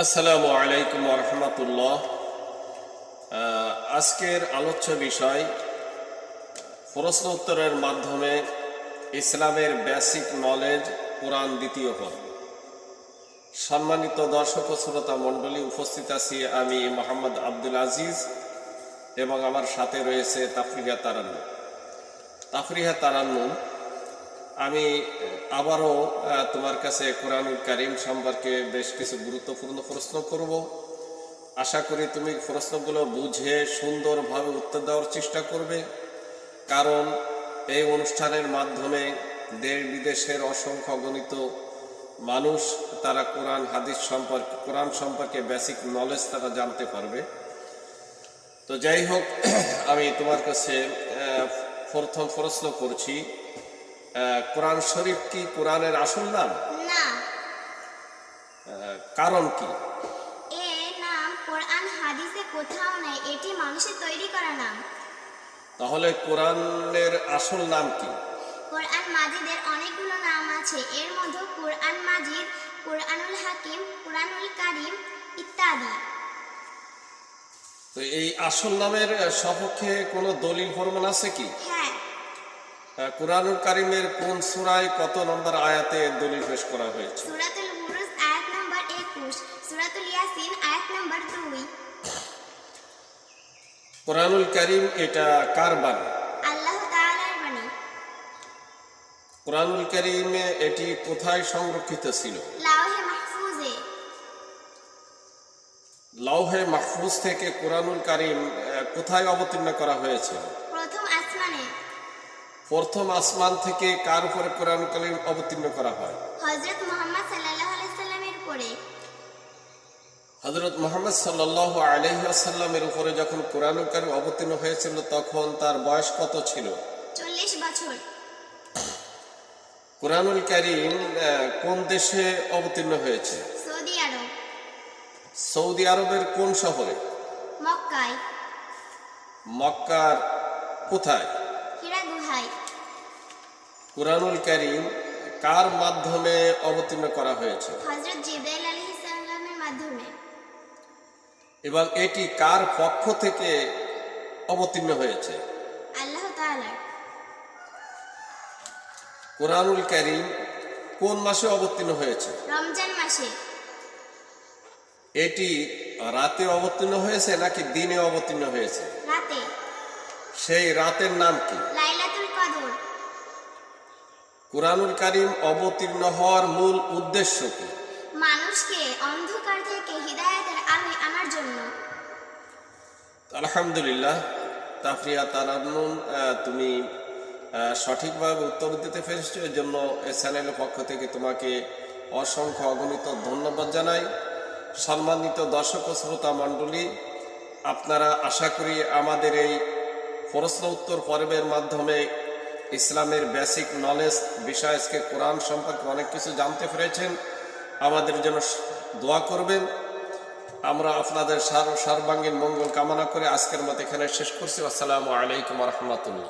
আসসালামু আলাইকুম রহমতুল্লাহ। আজকের আলোচ্য বিষয়, প্রশ্ন উত্তরের মাধ্যমে ইসলামের বেসিক নলেজ কোরআন দ্বিতীয় পর্ব সম্মানিত দর্শক ও শ্রোতা মণ্ডলী, উপস্থিত আছি আমি মোহাম্মদ আব্দুল আজিজ এবং আমার সাথে রয়েছে তাফরিহা তারান্নু তাফরিহা তারান্নু আমি আবারও তোমার কাছে কোরআনুল কারিম সম্পর্কে বেশ কিছু গুরুত্বপূর্ণ প্রশ্ন করব। আশা করি তুমি প্রশ্নগুলো বুঝে সুন্দরভাবে উত্তর দেওয়ার চেষ্টা করবে। কারণ এই অনুষ্ঠানের মাধ্যমে দেশ বিদেশের অসংখ্য গণিত মানুষ তারা কোরআন, হাদিস সম্পর্কে, কোরআন সম্পর্কে বেসিক নলেজ তারা জানতে পারবে। তো যাই হোক, আমি তোমার কাছে প্রথম প্রশ্ন করছি। কোরআন শরীফ কি কোরআনের আসল নাম? না। কারণ কি? এ নাম কোরআন হাদিসে কোথাও নেই এটি মানুষের তৈরি করা নাম। তাহলে কোরআনের আসল নাম কি? কোরআন মাজিদের অনেকগুলো নাম আছে এর মধ্যে কোরআন মাজিদ কোরআনুল হাকিম কোরআনুল কারিম ইত্যাদি। তো এই আসল নামের সপক্ষে কোনো দলিল প্রমাণ আছে কি? হ্যাঁ কোরআনুল কারিমের কোন সূরায় কত নম্বর আয়াতে দলিল পেশ করা হয়েছে? সূরাতুল বুরুজ আয়াত নম্বর একুশ। সূরাতুল ইয়াসিন আয়াত নম্বর দুই। কোরআনুল কারিম এটা কার বাণী? আল্লাহ তাআলার বাণী। কোরআনুল কারিমে এটি কোথায় সংরক্ষিত ছিল? লাওহে মাহফুজে। মাহফুজ থেকে কোরআনুল কারিম কোথায় অবতীর্ণ করা হয়েছিল? প্রথম আসমান থেকে কার উপরে কোরআন কারিম অবতীর্ণ করা হয়? হযরত মুহাম্মদ সাল্লাল্লাহু আলাইহি সাল্লামের উপরে। হজরত মোহাম্মদ সাল্লাহ আলহিহাসাল্লামের উপরে যখন কোরআনুল কারিম অবতীর্ণ হয়েছিল তখন তার বয়স কত ছিল? চল্লিশ বছর। কোরআনুল কারিম কোন দেশে অবতীর্ণ হয়েছে? সৌদি আরব। সৌদি আরবের কোন শহরে? মক্কায়। মক্কার কোথায়? কোরআনুল কারিম কার মাধ্যমে অবতীর্ণ করা হয়েছে? হজরত জিব্রাইল আলাইহিস সালামের মাধ্যমে। এবং এটি কার পক্ষ থেকে অবতীর্ণ হয়েছে? আল্লাহ তাআলার কোরআনুল কারিম কোন মাসে অবতীর্ণ হয়েছে? রমজান মাসে। এটি রাতে অবতীর্ণ হয়েছে নাকি দিনে অবতীর্ণ হয়েছে? রাতে। সেই রাতের নাম কি? লাইলাতুল কদর। কোরআনুল কারিম অবতীর্ণ হওয়ার মূল উদ্দেশ্য কি? মানুষকে অন্ধকার থেকে হিদায়াতের আলোয় আনার জন্য। আলহামদুলিল্লাহ তাফরিয়া তারান্নুন তুমি সঠিকভাবে উত্তর দিতে পেরেছ। এর জন্য এই চ্যানেলের পক্ষ থেকে তোমাকে অসংখ্য অগণিত ধন্যবাদ জানাই। সম্মানিত দর্শক ও শ্রোতা মণ্ডলী আপনারা আশা করি আমাদের এই প্রশ্ন উত্তর পর্বের মাধ্যমে ইসলামের বেসিক নলেজ বিষয় আজকে কোরআন সম্পর্কে অনেক কিছু জানতে পেরেছেন। আমাদের জন্য দোয়া করবেন। আমরা আপনাদের সার সর্বাঙ্গীন মঙ্গল কামনা করে আজকের মতো এখানে শেষ করছি। আসসালামু আলাইকুম রহমতুল্লাহ।